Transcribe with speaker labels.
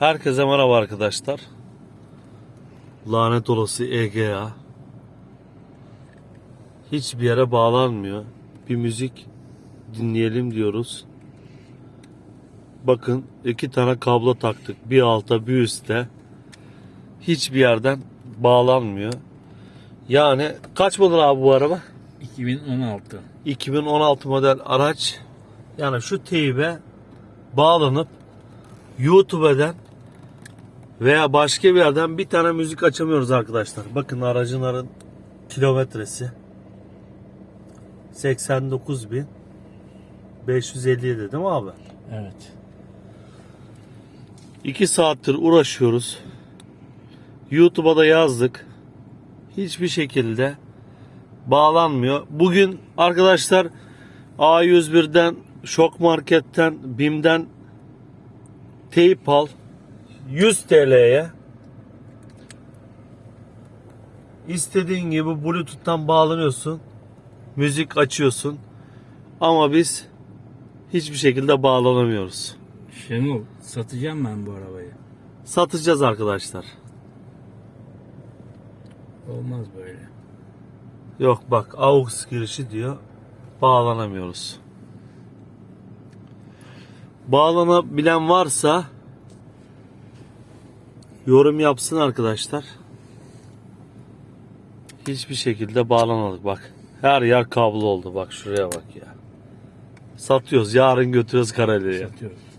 Speaker 1: Herkese merhaba arkadaşlar. Lanet olası EGA. Hiçbir yere bağlanmıyor. Bir müzik dinleyelim diyoruz. Bakın iki tane kablo taktık. Bir alta bir üstte. Hiçbir yerden bağlanmıyor. Yani kaç model abi bu araba?
Speaker 2: 2016.
Speaker 1: 2016 model araç. Yani şu teybe bağlanıp YouTube'dan veya başka bir yerden bir tane müzik açamıyoruz arkadaşlar. Bakın aracınların kilometresi 89.557 değil mi abi?
Speaker 2: Evet.
Speaker 1: 2 saattir uğraşıyoruz. YouTube'a da yazdık. Hiçbir şekilde bağlanmıyor. Bugün arkadaşlar A101'den, Şok Market'ten, BİM'den teyp al. 100 TL'ye istediğin gibi Bluetooth'tan bağlanıyorsun. Müzik açıyorsun. Ama biz hiçbir şekilde bağlanamıyoruz.
Speaker 2: Şenol satacağım ben bu arabayı.
Speaker 1: Satacağız arkadaşlar.
Speaker 2: Olmaz böyle.
Speaker 1: Yok bak AUX girişi diyor. Bağlanamıyoruz. Bağlanabilen varsa yorum yapsın arkadaşlar. Hiçbir şekilde bağlanmadık bak. Her yer kablo oldu bak şuraya bak ya. Satıyoruz yarın götürüyoruz Kareli'ye.
Speaker 2: Satıyoruz.